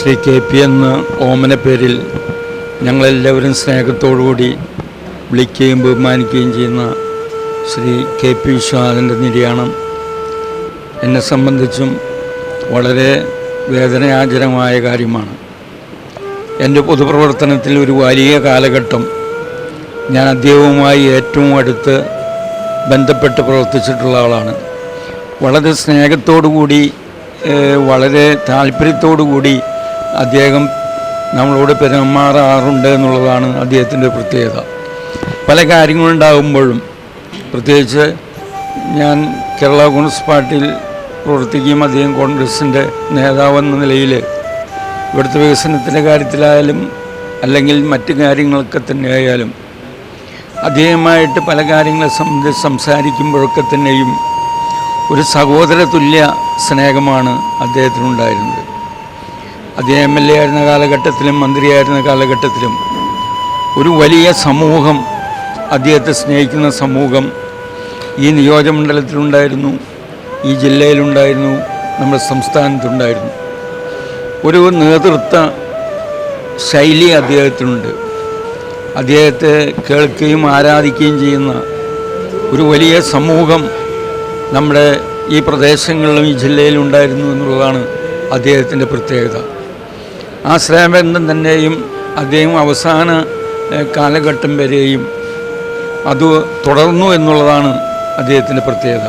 Shri K P എന്ന ഓമന പേരിൽ ഞങ്ങളെല്ലാവരും സ്നേഹത്തോടുകൂടി വിളിക്കുകയും ബഹുമാനിക്കുകയും ചെയ്യുന്ന ശ്രീ കെ പി വിശ്വനാഥന്റെ നിര്യാണം എന്നെ സംബന്ധിച്ചും വളരെ വേദനാജനകമായ കാര്യമാണ്. എന്റെ പൊതുപ്രവർത്തനത്തിൽ ഒരു വലിയ കാലഘട്ടം ഞാൻ അദ്ദേഹവുമായി ഏറ്റവും അടുത്ത് ബന്ധപ്പെട്ട് പ്രവർത്തിച്ചിട്ടുള്ള ആളാണ്. വളരെ സ്നേഹത്തോടു കൂടി വളരെ താല്പര്യത്തോടു കൂടി അദ്ദേഹം നമ്മളോട് പെരുമാറാറുണ്ട് എന്നുള്ളതാണ് അദ്ദേഹത്തിന്റെ പ്രത്യേകത. പല കാര്യങ്ങളുണ്ടാകുമ്പോഴും പ്രത്യേകിച്ച് ഞാൻ കേരള കോൺഗ്രസ് പാർട്ടിയിൽ പ്രവർത്തിക്കുകയും അദ്ദേഹം കോൺഗ്രസിന്റെ നേതാവെന്ന നിലയിൽ ഇവിടുത്തെ വികസനത്തിന്റെ കാര്യത്തിലായാലും അല്ലെങ്കിൽ മറ്റു കാര്യങ്ങളൊക്കെ തന്നെയായാലും അദ്ദേഹമായിട്ട് പല കാര്യങ്ങളെ സംബന്ധിച്ച് സംസാരിക്കുമ്പോഴൊക്കെ തന്നെയും ഒരു സഹോദര തുല്യ സ്നേഹമാണ് അദ്ദേഹത്തിനുണ്ടായിരുന്നത്. അദ്ദേഹം എം എൽ എ ആയിരുന്ന കാലഘട്ടത്തിലും മന്ത്രിയായിരുന്ന കാലഘട്ടത്തിലും ഒരു വലിയ സമൂഹം അദ്ദേഹത്തെ സ്നേഹിക്കുന്ന സമൂഹം ഈ നിയോജകമണ്ഡലത്തിലുണ്ടായിരുന്നു ഈ ജില്ലയിലുണ്ടായിരുന്നു നമ്മുടെ സംസ്ഥാനത്തുണ്ടായിരുന്നു. ഒരു നേതൃത്വ ശൈലി അദ്ദേഹത്തിനുണ്ട്. അദ്ദേഹത്തെ കേൾക്കുകയും ആരാധിക്കുകയും ചെയ്യുന്ന ഒരു വലിയ സമൂഹം നമ്മുടെ ഈ പ്രദേശങ്ങളിലും ഈ ജില്ലയിലുണ്ടായിരുന്നു എന്നുള്ളതാണ് അദ്ദേഹത്തിന്റെ പ്രത്യേകത. ആ ശ്രേമബന്ധം തന്നെയും അദ്ദേഹം അവസാന കാലഘട്ടം വരെയും അത് തുടർന്നു എന്നുള്ളതാണ് അദ്ദേഹത്തിന്റെ പ്രത്യേകത.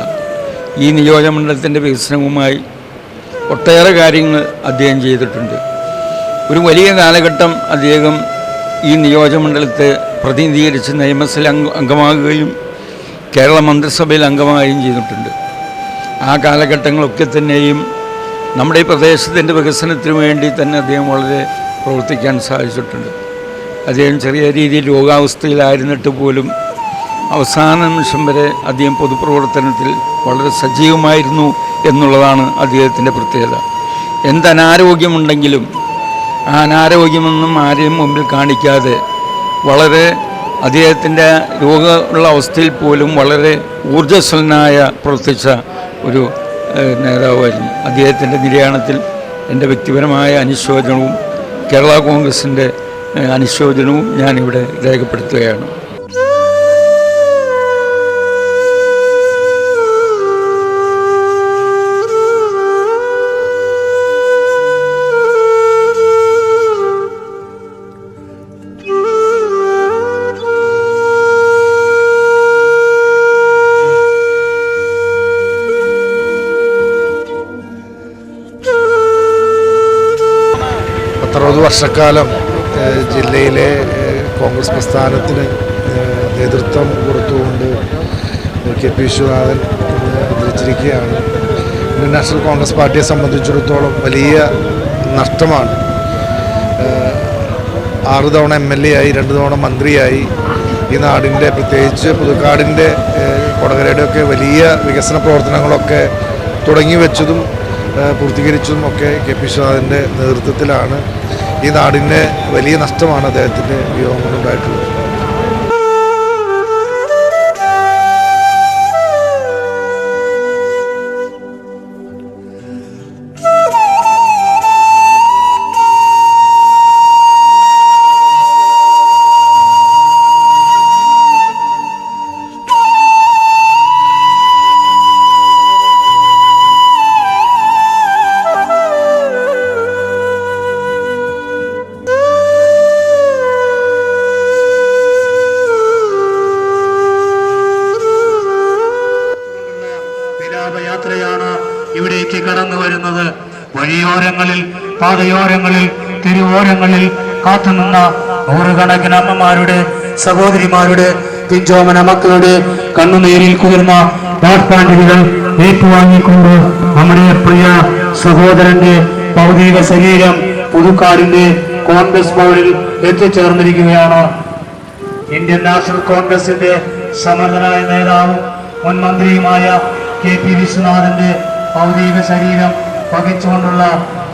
ഈ നിയോജകമണ്ഡലത്തിന്റെ വികസനവുമായി ഒട്ടേറെ കാര്യങ്ങൾ അദ്ദേഹം ചെയ്തിട്ടുണ്ട്. ഒരു വലിയ കാലഘട്ടം അദ്ദേഹം ഈ നിയോജകമണ്ഡലത്തെ പ്രതിനിധീകരിച്ച് നിയമസഭയിൽ അംഗ അംഗമാകുകയും കേരള മന്ത്രിസഭയിൽ അംഗമാകുകയും ചെയ്തിട്ടുണ്ട്. ആ കാലഘട്ടങ്ങളൊക്കെ തന്നെയും നമ്മുടെ ഈ പ്രദേശത്തിന്റെ വികസനത്തിന് വേണ്ടി തന്നെ അദ്ദേഹം വളരെ പ്രവർത്തിക്കാൻ സാധിച്ചിട്ടുണ്ട്. അദ്ദേഹം ചെറിയ രീതിയിൽ രോഗാവസ്ഥയിലായിരുന്നിട്ട് പോലും അവസാന നിമിഷം വരെ അദ്ദേഹം പൊതുപ്രവർത്തനത്തിൽ വളരെ സജീവമായിരുന്നു എന്നുള്ളതാണ് അദ്ദേഹത്തിന്റെ പ്രത്യേകത. എന്ത് അനാരോഗ്യമുണ്ടെങ്കിലും ആ അനാരോഗ്യമൊന്നും ആരെയും മുമ്പിൽ കാണിക്കാതെ വളരെ അദ്ദേഹത്തിന്റെ രോഗമുള്ള അവസ്ഥയിൽ പോലും വളരെ ഊർജസ്വലനായ പ്രവർത്തിച്ച ഒരു നേതാവായിരുന്നു. അദ്ദേഹത്തിന്റെ നിര്യാണത്തിൽ എന്റെ വ്യക്തിപരമായ അനുശോചനവും കേരള കോൺഗ്രസിന്റെ അനുശോചനവും ഞാനിവിടെ രേഖപ്പെടുത്തുകയാണ്. പത്തറുപത് വർഷക്കാലം ജില്ലയിലെ കോൺഗ്രസ് പ്രസ്ഥാനത്തിന് നേതൃത്വം കൊടുത്തുകൊണ്ട് കെ. പി. വിശ്വനാഥൻ ഏഹ്, അന്തരിച്ചിരിക്കുകയാണ് ഇന്ത്യൻ നാഷണൽ കോൺഗ്രസ് പാർട്ടിയെ സംബന്ധിച്ചിടത്തോളം വലിയ നഷ്ടമാണ്. ആറു തവണ എം എൽ എ ആയി രണ്ട് തവണ മന്ത്രിയായി ഈ നാടിന്റെ പ്രത്യേകിച്ച് പുതുക്കാടിന്റെ കൊടകരയുടെയൊക്കെ വലിയ വികസന പ്രവർത്തനങ്ങളൊക്കെ തുടങ്ങി വെച്ചതും പൂർത്തീകരിച്ചതും ഒക്കെ കെ. പി. വിശ്വനാഥിന്റെ നേതൃത്വത്തിലാണ്. ഈ നാടിന്റെ വലിയ നഷ്ടമാണ് അദ്ദേഹത്തിന്റെ വിയോഗം തെരുവോരങ്ങളിൽ കാത്തുനിന്ന നൂറുകണക്കിന് അമ്മമാരുടെ സഹോദരിമാരുടെ പിഞ്ചോമന മക്കളുടെ കണ്ണുനീരിൽ കുതിർന്ന പാട്ടാണ്ടികൾ ഏറ്റുവാങ്ങിക്കൊണ്ട് നമ്മുടെ പ്രിയ സഹോദരന്റെ ഭൗതിക ശരീരം പുതുക്കാടിന്റെ കോൺഗ്രസ് ഭവനിൽ എത്തിച്ചേർന്നിരിക്കുകയാണ്. ഇന്ത്യൻ നാഷണൽ കോൺഗ്രസിന്റെ സമർത്ഥനായ നേതാവും മുൻ മന്ത്രിയുമായ കെ പി വിശ്വനാഥന്റെ ഭൗതിക ശരീരം വഹിച്ചുകൊണ്ടുള്ള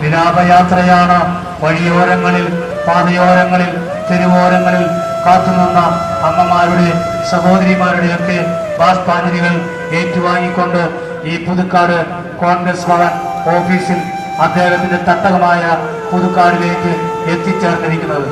വിലാപയാത്രയാണ് വഴിയോരങ്ങളിൽ പാതയോരങ്ങളിൽ തെരുവോരങ്ങളിൽ കാത്തുനിന്ന അമ്മമാരുടെ സഹോദരിമാരുടെയൊക്കെ ബാഷ്പാഞ്ജലികൾ ഏറ്റുവാങ്ങിക്കൊണ്ട് ഈ പുതുക്കാട് കോൺഗ്രസ് ഭവൻ ഓഫീസിൽ അദ്ദേഹത്തിന്റെ തട്ടകമായ പുതുക്കാടിലേക്ക് എത്തിച്ചേർന്നിരിക്കുന്നത്.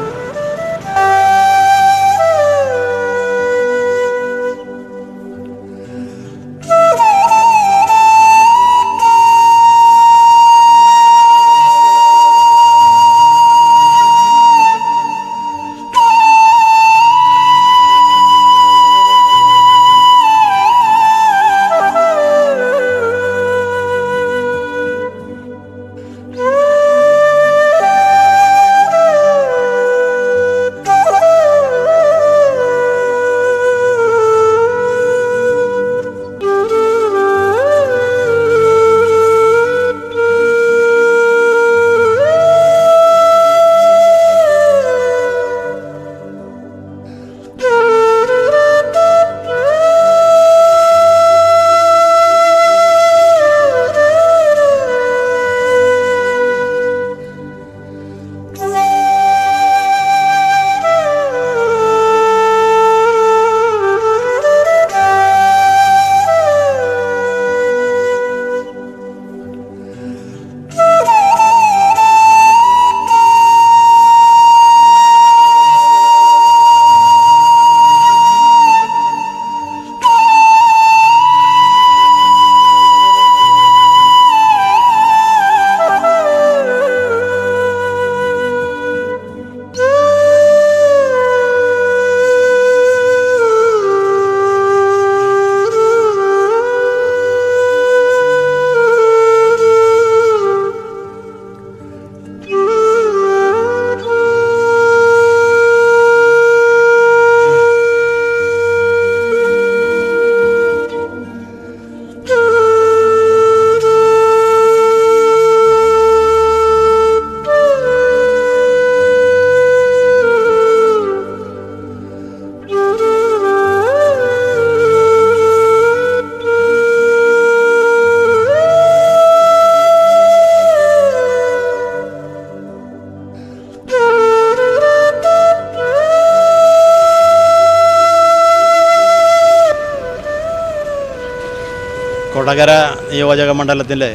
കൊടകര നിയോജക മണ്ഡലത്തിലെ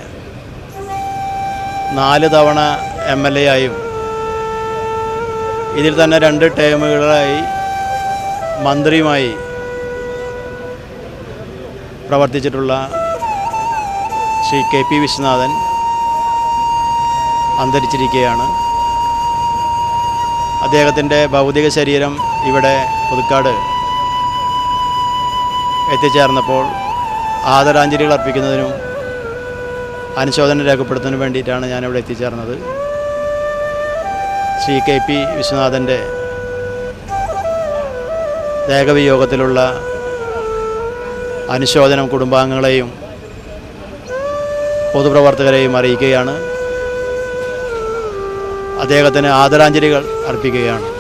നാല് തവണ എം എൽ എ ആയും ഇതിൽ തന്നെ രണ്ട് ടേമുകളായി മന്ത്രിയുമായി പ്രവർത്തിച്ചിട്ടുള്ള ശ്രീ കെ പി വിശ്വനാഥൻ അന്തരിച്ചിരിക്കുകയാണ്. അദ്ദേഹത്തിന്റെ ഭൗതിക ശരീരം ഇവിടെ പുതുക്കാട് എത്തിച്ചേർന്നപ്പോൾ ആദരാഞ്ജലികൾ അർപ്പിക്കുന്നതിനും അനുശോചനം രേഖപ്പെടുത്തുന്നതിനും വേണ്ടിയിട്ടാണ് ഞാനിവിടെ എത്തിച്ചേർന്നത്. ശ്രീ കെ പി വിശ്വനാഥന്റെ ദേഹവിയോഗത്തിലുള്ള അനുശോചനം കുടുംബാംഗങ്ങളെയും പൊതുപ്രവർത്തകരെയും അറിയിക്കുകയാണ്. അദ്ദേഹത്തിന് ആദരാഞ്ജലികൾ അർപ്പിക്കുകയാണ്.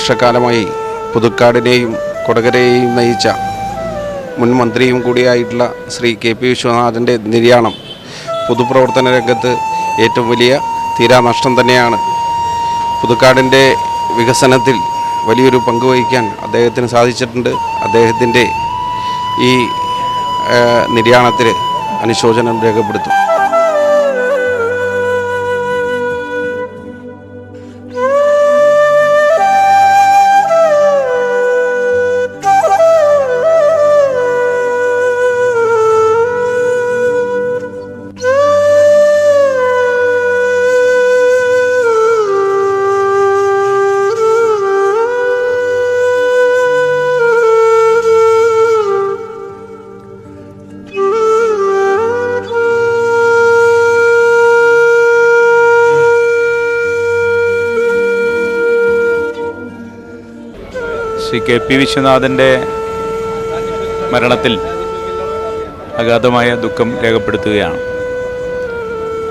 വർഷക്കാലമായി പുതുക്കാടിനെയും കൊടകരയെയും നയിച്ച മുൻ മന്ത്രിയും കൂടിയായിട്ടുള്ള ശ്രീ കെ പി വിശ്വനാഥന്റെ നിര്യാണം പൊതുപ്രവർത്തന രംഗത്ത് ഏറ്റവും വലിയ തീരാനഷ്ടം തന്നെയാണ്. പുതുക്കാടിന്റെ വികസനത്തിൽ വലിയൊരു പങ്ക് വഹിക്കാൻ അദ്ദേഹത്തിന് സാധിച്ചിട്ടുണ്ട്. അദ്ദേഹത്തിന്റെ ഈ നിര്യാണത്തിൽ അനുശോചനം രേഖപ്പെടുത്തും. ശ്രീ കെ പി വിശ്വനാഥന്റെ മരണത്തിൽ അഗാധമായ ദുഃഖം രേഖപ്പെടുത്തുകയാണ്.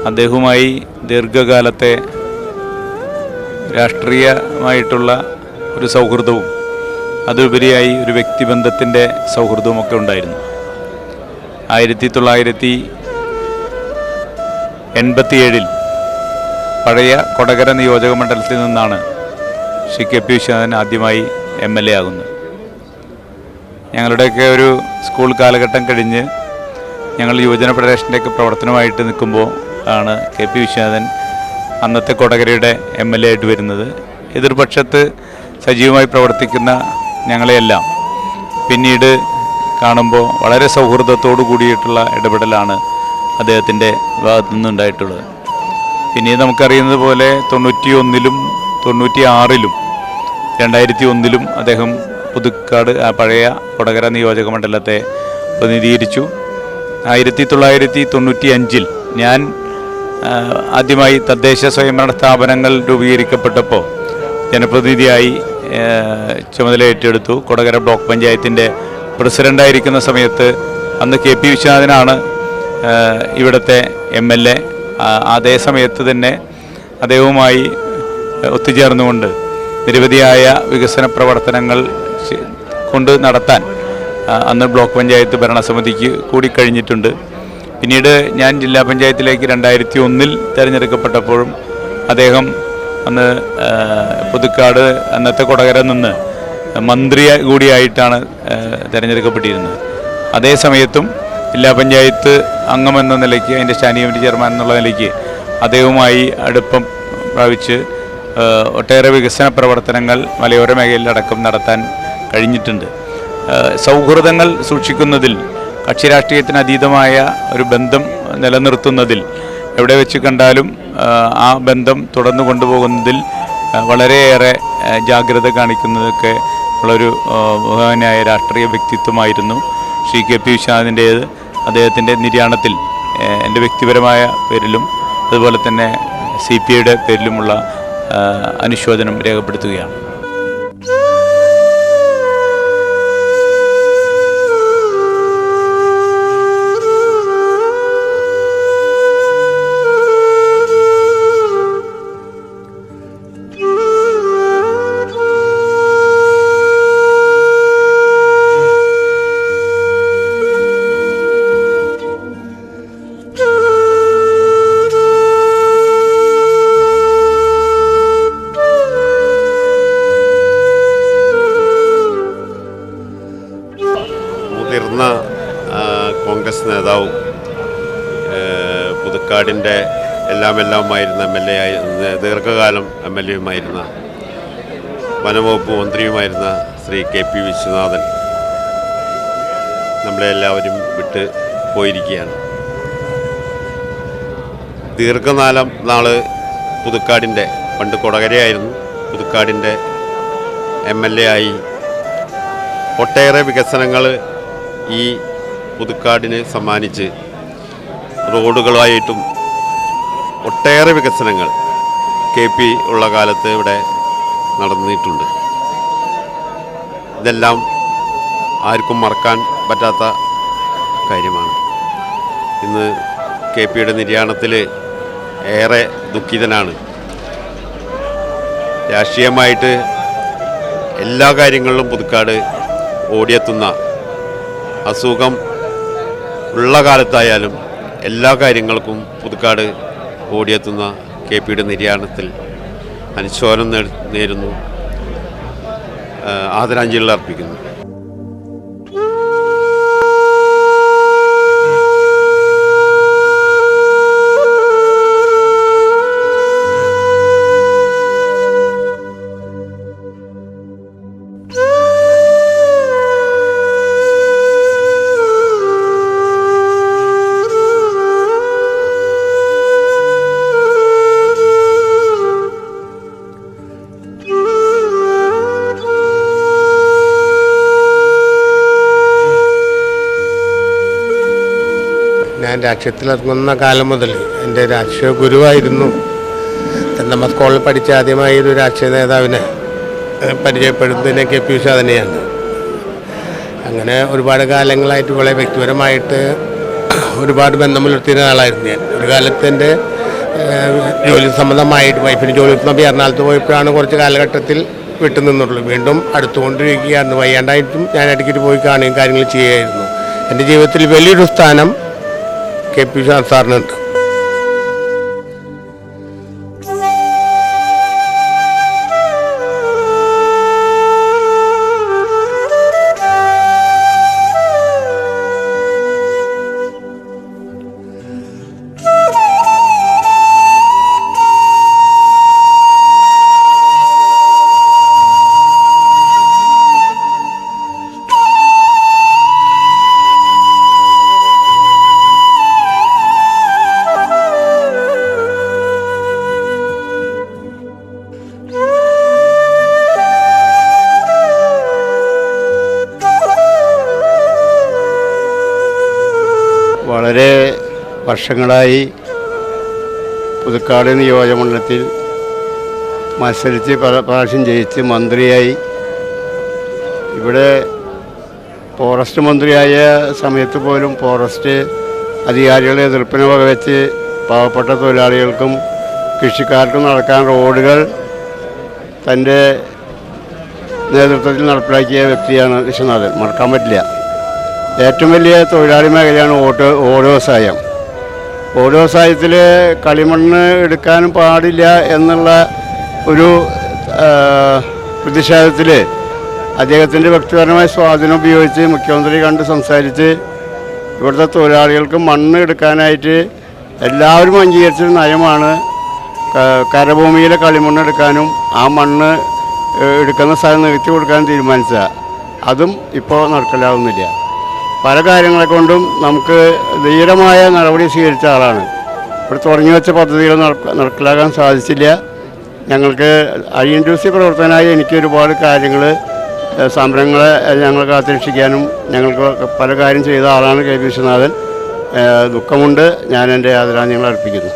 അദ്ദേഹവുമായി ദീർഘകാലത്തെ രാഷ്ട്രീയമായിട്ടുള്ള ഒരു സൗഹൃദവും അതുപരിയായി ഒരു വ്യക്തിബന്ധത്തിന്റെ സൗഹൃദവുമൊക്കെ ഉണ്ടായിരുന്നു. ആയിരത്തി തൊള്ളായിരത്തി എൺപത്തിയേഴിൽ പഴയ കൊടകര നിയോജക മണ്ഡലത്തിൽ നിന്നാണ് ശ്രീ കെ പി വിശ്വനാഥൻ ആദ്യമായി എം എൽ എ ആകുന്നത് ഞങ്ങളുടെയൊക്കെ ഒരു സ്കൂൾ കാലഘട്ടം കഴിഞ്ഞ് ഞങ്ങൾ യുവജന ഫെഡറേഷന്റെയൊക്കെ പ്രവർത്തനമായിട്ട് നിൽക്കുമ്പോൾ ആണ് കെ പി വിശ്വനാഥൻ അന്നത്തെ കൊടകരയുടെ എം എൽ എ ആയിട്ട് വരുന്നത്. എതിർപക്ഷത്ത് സജീവമായി പ്രവർത്തിക്കുന്ന ഞങ്ങളെയെല്ലാം പിന്നീട് കാണുമ്പോൾ വളരെ സൗഹൃദത്തോടു കൂടിയിട്ടുള്ള ഇടപെടലാണ് അദ്ദേഹത്തിന്റെ ഭാഗത്തു നിന്നുണ്ടായിട്ടുള്ളത്. പിന്നീട് നമുക്കറിയുന്നത് പോലെ തൊണ്ണൂറ്റി ഒന്നിലും തൊണ്ണൂറ്റി ആറിലും രണ്ടായിരത്തി ഒന്നിലും അദ്ദേഹം പുതുക്കാട് പഴയ കൊടകര നിയോജക മണ്ഡലത്തെ പ്രതിനിധീകരിച്ചു. ആയിരത്തി തൊള്ളായിരത്തി തൊണ്ണൂറ്റി അഞ്ചിൽ ഞാൻ ആദ്യമായി തദ്ദേശ സ്വയംഭരണ സ്ഥാപനങ്ങൾ രൂപീകരിക്കപ്പെട്ടപ്പോൾ ജനപ്രതിനിധിയായി ചുമതല ഏറ്റെടുത്തു. കൊടകര ബ്ലോക്ക് പഞ്ചായത്തിന്റെ പ്രസിഡന്റായിരിക്കുന്ന സമയത്ത് അന്ന് കെ പി വിശ്വനാഥനാണ് ഇവിടുത്തെ എം എൽ എ. അതേ സമയത്ത് തന്നെ അദ്ദേഹവുമായി ഒത്തുചേർന്നുകൊണ്ട് നിരവധിയായ വികസന പ്രവർത്തനങ്ങൾ കൊണ്ട് നടത്താൻ അന്ന് ബ്ലോക്ക് പഞ്ചായത്ത് ഭരണസമിതിക്ക് കൂടി കഴിഞ്ഞിട്ടുണ്ട് പിന്നീട് ഞാൻ ജില്ലാ പഞ്ചായത്തിലേക്ക് രണ്ടായിരത്തി ഒന്നിൽ തിരഞ്ഞെടുക്കപ്പെട്ടപ്പോഴും അദ്ദേഹം അന്ന് പുതുക്കാട് അന്നത്തെ കൊടകര നിന്ന് മന്ത്രി കൂടിയായിട്ടാണ് തിരഞ്ഞെടുക്കപ്പെട്ടിരുന്നത്. അതേ സമയത്തും ജില്ലാ പഞ്ചായത്ത് അംഗമെന്ന നിലയ്ക്ക് അതിന്റെ സ്റ്റാൻഡിംഗ് കമ്മിറ്റി ചെയർമാൻ എന്നുള്ള നിലയ്ക്ക് അദ്ദേഹവുമായി അടുപ്പം പ്രാപിച്ച് ഒട്ടേറെ വികസന പ്രവർത്തനങ്ങൾ മലയോര മേഖലയിലടക്കം നടത്താൻ കഴിഞ്ഞിട്ടുണ്ട്. സൗഹൃദങ്ങൾ സൂക്ഷിക്കുന്നതിൽ കക്ഷി രാഷ്ട്രീയത്തിന് അതീതമായ ഒരു ബന്ധം നിലനിർത്തുന്നതിൽ എവിടെ വെച്ച് കണ്ടാലും ആ, ബന്ധം തുടർന്നു കൊണ്ടുപോകുന്നതിൽ വളരെയേറെ ജാഗ്രത കാണിക്കുന്നതൊക്കെ ഉള്ളൊരു ബഹുമാനായ രാഷ്ട്രീയ വ്യക്തിത്വമായിരുന്നു ശ്രീ കെ പി വിശ്വനാഥിന്റേത്. അദ്ദേഹത്തിന്റെ നിര്യാണത്തിൽ എന്റെ വ്യക്തിപരമായ പേരിലും അതുപോലെ തന്നെ സി പി ഐയുടെ പേരിലുമുള്ള അനുശോചനം രേഖപ്പെടുത്തുകയാണ്. എല്ലാം എല്ലാമായിരുന്ന എം എൽ എ ആയി ദീർഘകാലം എം എൽ എയുമായിരുന്ന വനംവകുപ്പ് മന്ത്രിയുമായിരുന്ന ശ്രീ കെ പി വിശ്വനാഥൻ നമ്മളെ എല്ലാവരും വിട്ട് പോയിരിക്കുകയാണ്. ദീർഘനാലം നാൾ പുതുക്കാടിന്റെ പണ്ട് കൊടകരയായിരുന്നു പുതുക്കാടിന്റെ എം എൽ എ ആയി. ഒട്ടേറെ വികസനങ്ങൾ ഈ പുതുക്കാടിന് സമ്മാനിച്ച് റോഡുകളായിട്ടും ഒട്ടേറെ വികസനങ്ങൾ കെ പി ഉള്ള കാലത്ത് ഇവിടെ നടന്നിട്ടുണ്ട്. ഇതെല്ലാം ആർക്കും മറക്കാൻ പറ്റാത്ത കാര്യമാണ്. ഇന്ന് കെ പിയുടെ നിര്യാണത്തിൽ ഏറെ ദുഃഖിതനാണ്. രാഷ്ട്രീയമായിട്ട് എല്ലാ കാര്യങ്ങളിലും പുതുക്കാട് ഓടിയെത്തുന്ന അസുഖം ഉള്ള കാലത്തായാലും എല്ലാ കാര്യങ്ങൾക്കും പുതുക്കാട് ഓടിയെത്തുന്ന കെ പിയുടെ നിര്യാണത്തിൽ അനുശോചനം നേരുന്നു. ആദരാഞ്ജലികൾ അർപ്പിക്കുന്നു. രാഷ്ട്രീയത്തിലിറങ്ങുന്ന കാലം മുതൽ എന്റെ രാഷ്ട്രീയ ഗുരുവായിരുന്നു. നമ്മൾ സ്കൂളിൽ പഠിച്ച ആദ്യമായി ഒരു രാഷ്ട്രീയ നേതാവിനെ പരിചയപ്പെടുന്നതിനെ കെ പി ഉഷ തന്നെയാണ്. അങ്ങനെ ഒരുപാട് കാലങ്ങളായിട്ട് വളരെ വ്യക്തിപരമായിട്ട് ഒരുപാട് ബന്ധം പുലർത്തിയ ആളായിരുന്നു ഞാൻ. ഒരു കാലത്ത് എന്റെ ജോലി സംബന്ധമായിട്ട് വൈഫിന് ജോലി നോക്കി എറണാകുളത്ത് പോയപ്പോഴാണ് കുറച്ച് കാലഘട്ടത്തിൽ വിട്ടു നിന്നുള്ളൂ വീണ്ടും അടുത്തുകൊണ്ടിരിക്കുകയായിരുന്നു വയ്യാണ്ടായിട്ടും ഞാൻ ഇടയ്ക്കിട്ട് പോയി കാണുകയും കാര്യങ്ങൾ ചെയ്യുമായിരുന്നു എന്റെ ജീവിതത്തിൽ വലിയൊരു സ്ഥാനം കെ പി ഉഷ വർഷങ്ങളായി പുതുക്കാട് നിയോജകമണ്ഡലത്തിൽ മത്സരിച്ച് പല പ്രാവശ്യം ജയിച്ച് മന്ത്രിയായി. ഇവിടെ ഫോറസ്റ്റ് മന്ത്രിയായ സമയത്ത് പോലും ഫോറസ്റ്റ് അധികാരികളെ എതിർപ്പിനെ വകവെച്ച് പാവപ്പെട്ട തൊഴിലാളികൾക്കും കൃഷിക്കാർക്കും നടക്കാൻ റോഡുകൾ തന്റെ നേതൃത്വത്തിൽ നടപ്പിലാക്കിയ വ്യക്തിയാണ് വിശ്വനാഥൻ. മറക്കാൻ പറ്റില്ല. ഏറ്റവും വലിയ തൊഴിലാളി മേഖലയാണ് ഓട്ടോ ഓരോ വ്യവസായം. ഓരോ സാഹചര്യത്തിൽ കളിമണ്ണ് എടുക്കാനും പാടില്ല എന്നുള്ള ഒരു പ്രതിഷേധത്തിൽ അദ്ദേഹത്തിന്റെ വ്യക്തിപരമായ സ്വാധീനം ഉപയോഗിച്ച് മുഖ്യമന്ത്രി കണ്ട് സംസാരിച്ച് ഇവിടുത്തെ തൊഴിലാളികൾക്ക് മണ്ണ് എടുക്കാനായിട്ട് എല്ലാവരും അംഗീകരിച്ചൊരു നയമാണ് കരഭൂമിയിലെ കളിമണ്ണ് എടുക്കാനും ആ മണ്ണ് എടുക്കുന്ന സ്ഥലം നികത്തി കൊടുക്കാനും തീരുമാനിച്ചത്. അതും ഇപ്പോൾ നടക്കലാവുന്നില്ല. പല കാര്യങ്ങളെ കൊണ്ടും നമുക്ക് ധീരമായ നടപടി സ്വീകരിച്ച ആളാണ്. ഇവിടെ തുടങ്ങി വെച്ച പദ്ധതികൾ നടപ്പിലാക്കാൻ സാധിച്ചില്ല. ഞങ്ങൾക്ക് ഐ എൻ ടു സി പ്രവർത്തനമായി എനിക്ക് ഒരുപാട് കാര്യങ്ങൾ സംരംഭങ്ങളെ ഞങ്ങൾ കാത്തിരക്ഷിക്കാനും ഞങ്ങൾക്ക് പല കാര്യം ചെയ്ത ആളാണ് കെ പി വിശ്വനാഥൻ. ദുഃഖമുണ്ട്. ഞാൻ എന്റെ ആദരാഞ്ജലികൾ അർപ്പിക്കുന്നു.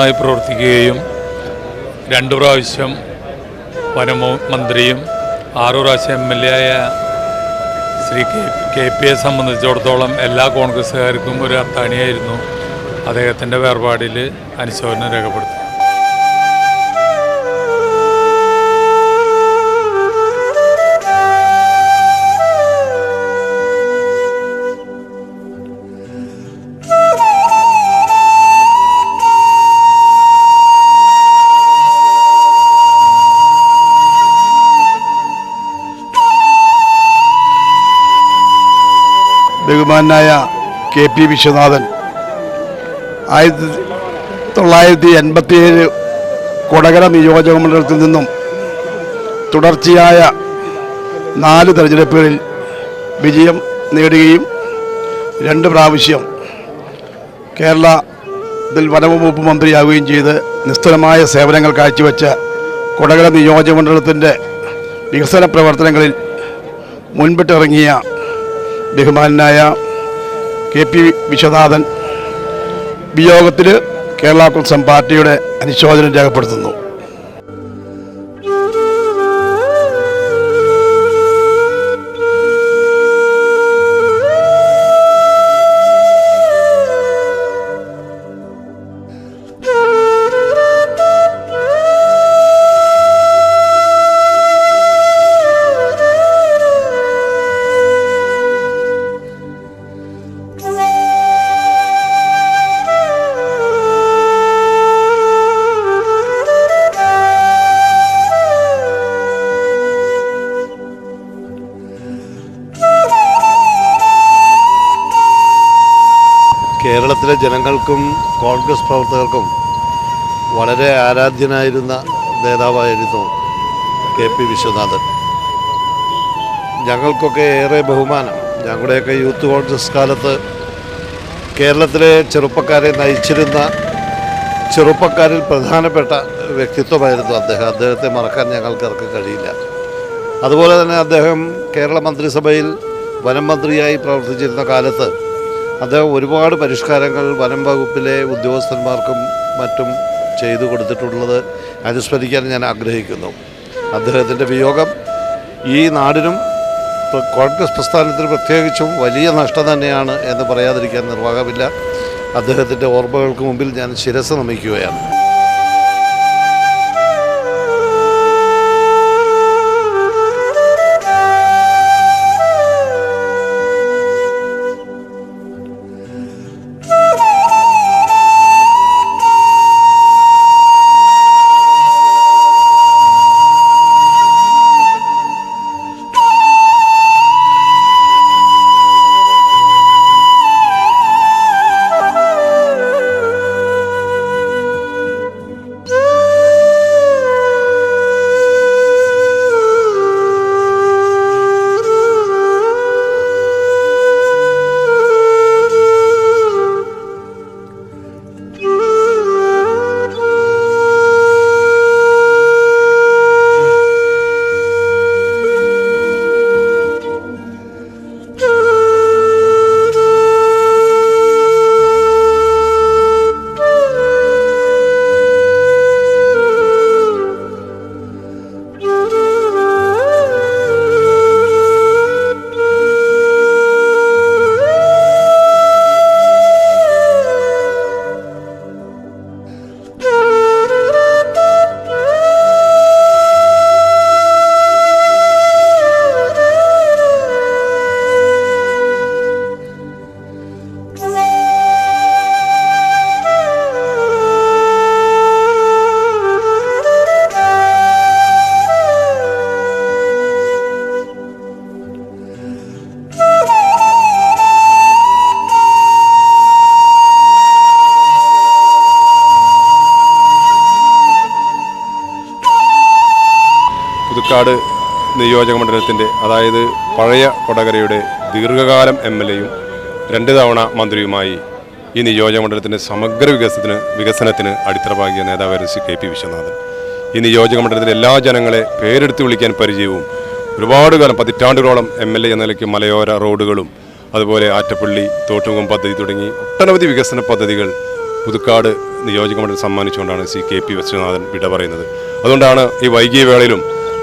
ഇത് പ്രവർത്തിക്കുകയും രണ്ട് പ്രാവശ്യം വനമന്ത്രിയും മന്ത്രിയും ആറു പ്രാവശ്യം എം എൽ എ ആയ Shri K K P A സംബന്ധിച്ചിടത്തോളം എല്ലാ കോൺഗ്രസ്സുകാർക്കും ഒരു അത്താണിയായിരുന്നു അദ്ദേഹത്തിന്റെ വേർപാടിൽ അനുശോചനം രേഖപ്പെടുത്തി ബഹുമാനായ കെ പി വിശ്വനാഥൻ. ആയിരത്തി തൊള്ളായിരത്തി എൺപത്തിയേഴ് കൊടകര നിയോജക മണ്ഡലത്തിൽ നിന്നും തുടർച്ചയായ നാല് തെരഞ്ഞെടുപ്പുകളിൽ വിജയം നേടുകയും രണ്ട് പ്രാവശ്യം കേരളത്തിൽ വനവകുപ്പ് മന്ത്രിയാവുകയും ചെയ്ത് നിസ്തുലമായ സേവനങ്ങൾ കാഴ്ചവെച്ച കൊടകര നിയോജക മണ്ഡലത്തിന്റെ വികസന പ്രവർത്തനങ്ങളിൽ മുൻപിട്ടിറങ്ങിയ ബഹുമാനായ കെ പി വിശ്വനാഥൻ വിയോഗത്തിൽ കേരള കോൺഗ്രസ് പാർട്ടിയുടെ അനുശോചനം രേഖപ്പെടുത്തുന്നു. കേരളത്തിലെ ജനങ്ങൾക്കും കോൺഗ്രസ് പ്രവർത്തകർക്കും വളരെ ആരാധ്യനായിരുന്ന നേതാവായിരുന്നു കെ പി വിശ്വനാഥൻ. ഞങ്ങൾക്കൊക്കെ ഏറെ ബഹുമാനം. ഞങ്ങളുടെയൊക്കെ യൂത്ത് കോൺഗ്രസ് കാലത്ത് കേരളത്തിലെ ചെറുപ്പക്കാരെ നയിച്ചിരുന്ന ചെറുപ്പക്കാരിൽ പ്രധാനപ്പെട്ട വ്യക്തിത്വമായിരുന്നു അദ്ദേഹം. അദ്ദേഹത്തെ മറക്കാൻ ഞങ്ങൾക്കാർക്ക് കഴിയില്ല. അതുപോലെ തന്നെ അദ്ദേഹം കേരള മന്ത്രിസഭയിൽ വനം മന്ത്രിയായി പ്രവർത്തിച്ചിരുന്ന കാലത്ത് അദ്ദേഹം ഒരുപാട് പരിഷ്കാരങ്ങൾ വനം വകുപ്പിലെ ഉദ്യോഗസ്ഥന്മാർക്കും മറ്റും ചെയ്തു കൊടുത്തിട്ടുള്ളത് അനുസ്മരിക്കാൻ ഞാൻ ആഗ്രഹിക്കുന്നു. അദ്ദേഹത്തിന്റെ വിയോഗം ഈ നാടിനും കോൺഗ്രസ് പ്രസ്ഥാനത്തിന് പ്രത്യേകിച്ചും വലിയ നഷ്ടം തന്നെയാണ് എന്ന് പറയാതിരിക്കാൻ നിർവാഹമില്ല. അദ്ദേഹത്തിന്റെ ഓർമ്മകൾക്ക് മുമ്പിൽ ഞാൻ ശിരസ് നമിക്കുകയാണ്. പുതുക്കാട് നിയോജക മണ്ഡലത്തിന്റെ അതായത് പഴയ കൊടകരയുടെ ദീർഘകാലം എം എൽ എയും രണ്ട് തവണ മന്ത്രിയുമായി ഈ നിയോജക മണ്ഡലത്തിന്റെ സമഗ്ര വികസനത്തിന് വികസനത്തിന് അടിത്തറ പാകിയ നേതാവായിരുന്നു സി കെ പി വിശ്വനാഥൻ. ഈ നിയോജക മണ്ഡലത്തിലെ എല്ലാ ജനങ്ങളെ പേരെടുത്ത് വിളിക്കാൻ പരിചയവും ഒരുപാട് കാലം പതിറ്റാണ്ടുകളോളം എം എൽ എ എന്ന നിലയ്ക്ക് മലയോര റോഡുകളും അതുപോലെ ആറ്റപ്പള്ളി തോട്ടുമുഖം പദ്ധതി തുടങ്ങി ഒട്ടനവധി വികസന പദ്ധതികൾ പുതുക്കാട് നിയോജക മണ്ഡലം സമ്മാനിച്ചുകൊണ്ടാണ് സി കെ പി വിശ്വനാഥൻ വിട പറയുന്നത്. അതുകൊണ്ടാണ് ഈ വൈകിയ വേളയിലും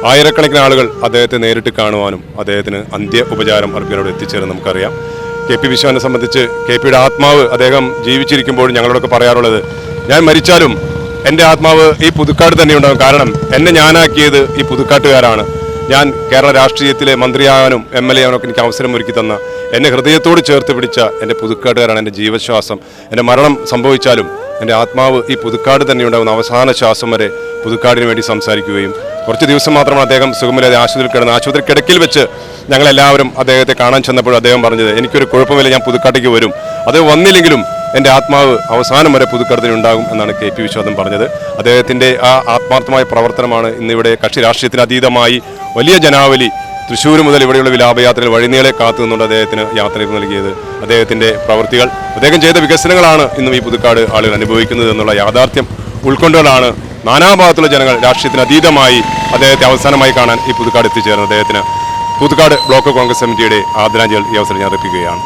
ആയിരക്കണക്കിന് ആളുകൾ അദ്ദേഹത്തെ നേരിട്ട് കാണുവാനും അദ്ദേഹത്തിന് അന്ത്യ ഉപചാരം അർപ്പിക്കാനോട് എത്തിച്ചേരും നമുക്കറിയാം. കെ പി വിശ്വനെ സംബന്ധിച്ച് കെ പിയുടെ ആത്മാവ് അദ്ദേഹം ജീവിച്ചിരിക്കുമ്പോൾ ഞങ്ങളോടൊക്കെ പറയാറുള്ളത് ഞാൻ മരിച്ചാലും എന്റെ ആത്മാവ് ഈ പുതുക്കാട് തന്നെ ഉണ്ടാകും. കാരണം എന്നെ ഞാനാക്കിയത് ഈ പുതുക്കാട്ടുകാരാണ്. ഞാൻ കേരള രാഷ്ട്രീയത്തിലെ മന്ത്രിയാകാനും എം എൽ എ ആകാനൊക്കെ എനിക്ക് അവസരം ഒരുക്കി തന്ന എന്നെ ഹൃദയത്തോട് ചേർത്ത് പിടിച്ച എന്റെ പുതുക്കാട്ടുകാരാണ് എന്റെ ജീവശ്വാസം. എന്റെ മരണം സംഭവിച്ചാലും എന്റെ ആത്മാവ് ഈ പുതുക്കാട് തന്നെ ഉണ്ടാകുന്ന അവസാന ശ്വാസം വരെ പുതുക്കാടിന് വേണ്ടി സംസാരിക്കുകയും കുറച്ച് ദിവസം മാത്രമാണ് അദ്ദേഹം സുഖമില്ലാതെ ആശുപത്രിയിൽ കിടന്ന് ആശുപത്രി കിടക്കിൽ വെച്ച് ഞങ്ങളെല്ലാവരും അദ്ദേഹത്തെ കാണാൻ ചെന്നപ്പോൾ അദ്ദേഹം പറഞ്ഞത് എനിക്കൊരു കുഴപ്പമില്ല ഞാൻ പുതുക്കാട്ടേക്ക് വരും. അത് വന്നില്ലെങ്കിലും എന്റെ ആത്മാവ് അവസാനം വരെ പുതുക്കടത്തിന് ഉണ്ടാകും എന്നാണ് കെ പി വിശ്വാസം പറഞ്ഞത്. അദ്ദേഹത്തിന്റെ ആ ആത്മാർത്ഥമായ പ്രവർത്തനമാണ് ഇന്നിവിടെ കക്ഷി രാഷ്ട്രീയത്തിന് അതീതമായി വലിയ ജനാവലി തൃശ്ശൂർ മുതൽ ഇവിടെയുള്ള വിലാപയാത്രയിൽ വഴിനീളെ കാത്തു നിന്നുകൊണ്ട് അദ്ദേഹത്തിന് യാത്രയിൽ നൽകിയത്. അദ്ദേഹത്തിന്റെ പ്രവൃത്തികൾ അദ്ദേഹം ചെയ്ത വികസനങ്ങളാണ് ഇന്നും ഈ പുതുക്കാട് ആളുകൾ അനുഭവിക്കുന്നത് എന്നുള്ള യാഥാർത്ഥ്യം ഉൾക്കൊണ്ടുകൊണ്ടാണ് നാനാഭാഗത്തുള്ള ജനങ്ങൾ രാഷ്ട്രീയത്തിന് അതീതമായി അദ്ദേഹത്തെ അവസാനമായി കാണാൻ ഈ പുതുക്കാട് എത്തിച്ചേർന്ന് അദ്ദേഹത്തിന് പുതുക്കാട് ബ്ലോക്ക് കോൺഗ്രസ് കമ്മിറ്റിയുടെ ആദരാഞ്ജലി ഈ അവസരം ഞാൻ അർപ്പിക്കുകയാണ്.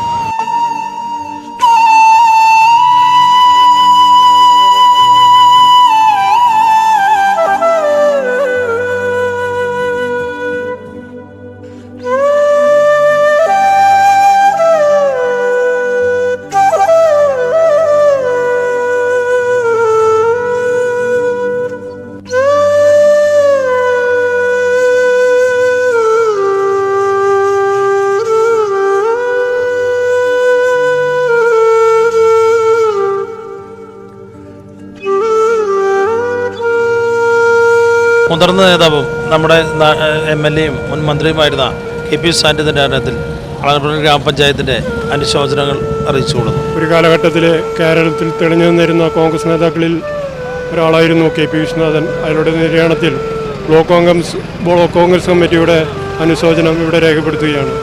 മുതിർന്ന നേതാവും നമ്മുടെ എം എൽ എയും മുൻ മന്ത്രിയുമായിരുന്ന കെ പി സാന്നിധ്യത്തിന്റെ കാരണത്തിൽ ആലപ്പുഴ ഗ്രാമപഞ്ചായത്തിന്റെ അനുശോചനങ്ങൾ അറിയിച്ചു കൊടുത്തു. ഒരു കാലഘട്ടത്തിൽ കേരളത്തിൽ തെളിഞ്ഞു നിന്നിരുന്ന കോൺഗ്രസ് നേതാക്കളിൽ ഒരാളായിരുന്നു കെ പി വിശ്വനാഥൻ. അയാളുടെ നിര്യാണത്തിൽ ബ്ലോക്ക് കോൺഗ്രസ് ബ്ലോക്ക് കോൺഗ്രസ് കമ്മിറ്റിയുടെ അനുശോചനം ഇവിടെ രേഖപ്പെടുത്തുകയാണ്.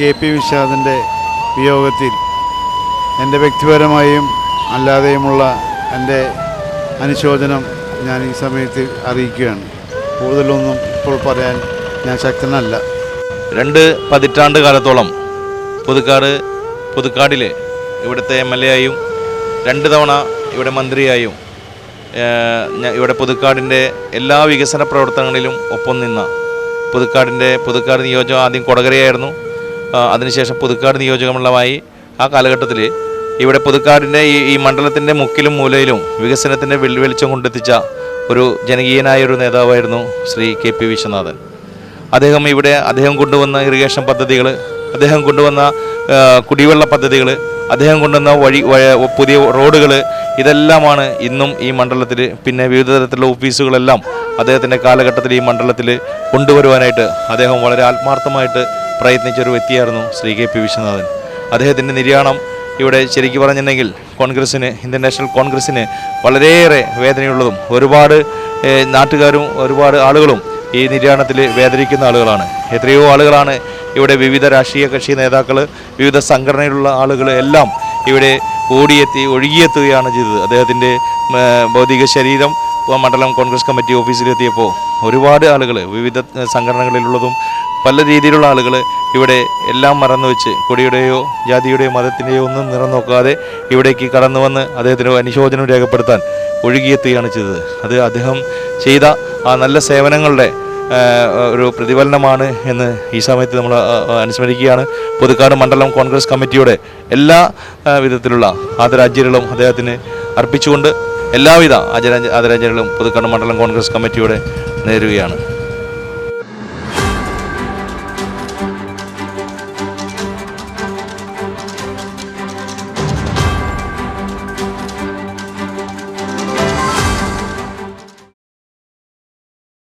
കെ പി വിശ്വനാഥന്റെ വിയോഗത്തിൽ എന്റെ വ്യക്തിപരമായും അല്ലാതെയുമുള്ള എന്റെ അനുശോചനം ഞാൻ ഈ സമയത്ത് അറിയിക്കുകയാണ്. കൂടുതലൊന്നും ഇപ്പോൾ പറയാൻ ഞാൻ ശക്തനല്ല. രണ്ട് പതിറ്റാണ്ട് കാലത്തോളം പുതുക്കാട് പുതുക്കാടിലെ ഇവിടുത്തെ എം എൽ എ ആയും രണ്ട് തവണ ഇവിടെ മന്ത്രിയായും ഇവിടെ പുതുക്കാടിന്റെ എല്ലാ വികസന പ്രവർത്തനങ്ങളിലും ഒപ്പം നിന്ന പുതുക്കാടിന്റെ പുതുക്കാട് നിയോജകം ആദ്യം കൊടകരയായിരുന്നു. അതിനുശേഷം പുതുക്കാട് നിയോജകമണ്ഡലമായി ആ കാലഘട്ടത്തിൽ ഇവിടെ പുതുക്കാടിന്റെ ഈ ഈ മണ്ഡലത്തിന്റെ മുക്കിലും മൂലയിലും വികസനത്തിന്റെ വെള്ളി വെളിച്ചം കൊണ്ടെത്തിച്ച ഒരു ജനകീയനായ ഒരു നേതാവായിരുന്നു ശ്രീ കെ പി വിശ്വനാഥൻ. അദ്ദേഹം ഇവിടെ അദ്ദേഹം കൊണ്ടുവന്ന ഇറിഗേഷൻ പദ്ധതികൾ അദ്ദേഹം കൊണ്ടുവന്ന കുടിവെള്ള പദ്ധതികൾ അദ്ദേഹം കൊണ്ടുവന്ന വഴി പുതിയ റോഡുകൾ ഇതെല്ലാമാണ് ഇന്നും ഈ മണ്ഡലത്തിൽ പിന്നെ വിവിധ തരത്തിലുള്ള ഓഫീസുകളെല്ലാം അദ്ദേഹത്തിന്റെ കാലഘട്ടത്തിൽ ഈ മണ്ഡലത്തിൽ കൊണ്ടുവരുവാനായിട്ട് അദ്ദേഹം വളരെ ആത്മാർത്ഥമായിട്ട് പ്രയത്നിച്ച ഒരു വ്യക്തിയായിരുന്നു ശ്രീ കെ പി വിശ്വനാഥൻ. അദ്ദേഹത്തിന്റെ നിര്യാണം ഇവിടെ ശരിക്കും പറഞ്ഞിട്ടുണ്ടെങ്കിൽ കോൺഗ്രസ്സിന് ഇന്ത്യൻ നാഷണൽ കോൺഗ്രസ്സിന് വളരെയേറെ വേദനയുള്ളതും ഒരുപാട് നാട്ടുകാരും ഒരുപാട് ആളുകളും ഈ നിര്യാണത്തിൽ വേദനിക്കുന്ന ആളുകളാണ്. എത്രയോ ആളുകളാണ് ഇവിടെ വിവിധ രാഷ്ട്രീയ കക്ഷി നേതാക്കൾ വിവിധ സംഘടനയിലുള്ള ആളുകൾ എല്ലാം ഇവിടെ ഓടിയെത്തി ഒഴുകിയെത്തുകയാണ് ചെയ്തത്. അദ്ദേഹത്തിന്റെ ഭൗതിക ശരീരം മണ്ഡലം കോൺഗ്രസ് കമ്മിറ്റി ഓഫീസിലെത്തിയപ്പോൾ ഒരുപാട് ആളുകൾ വിവിധ സംഘടനകളിലുള്ളതും പല രീതിയിലുള്ള ആളുകൾ ഇവിടെ എല്ലാം മറന്നു വെച്ച് കൊടിയുടെയോ ജാതിയുടെയോ മതത്തിന്റെയോ ഒന്നും നിറം നോക്കാതെ ഇവിടേക്ക് കടന്നു വന്ന് അദ്ദേഹത്തിന് അനുശോചനം രേഖപ്പെടുത്താൻ ഒഴുകിയെത്തുകയാണ് ചെയ്തത്. അത് അദ്ദേഹം ചെയ്ത ആ നല്ല സേവനങ്ങളുടെ ഒരു പ്രതിഫലനമാണ് എന്ന് ഈ സമയത്ത് നമ്മൾ അനുസ്മരിക്കുകയാണ്. പുതുക്കാട് മണ്ഡലം കോൺഗ്രസ് കമ്മിറ്റിയുടെ എല്ലാ വിധത്തിലുള്ള ആദരാഞ്ജലികളും അദ്ദേഹത്തിന് അർപ്പിച്ചുകൊണ്ട് എല്ലാവിധ ആചരാ ആദരാഞ്ജലികളും പുതുക്കാട് മണ്ഡലം കോൺഗ്രസ് കമ്മിറ്റിയുടെ നേരുകയാണ്.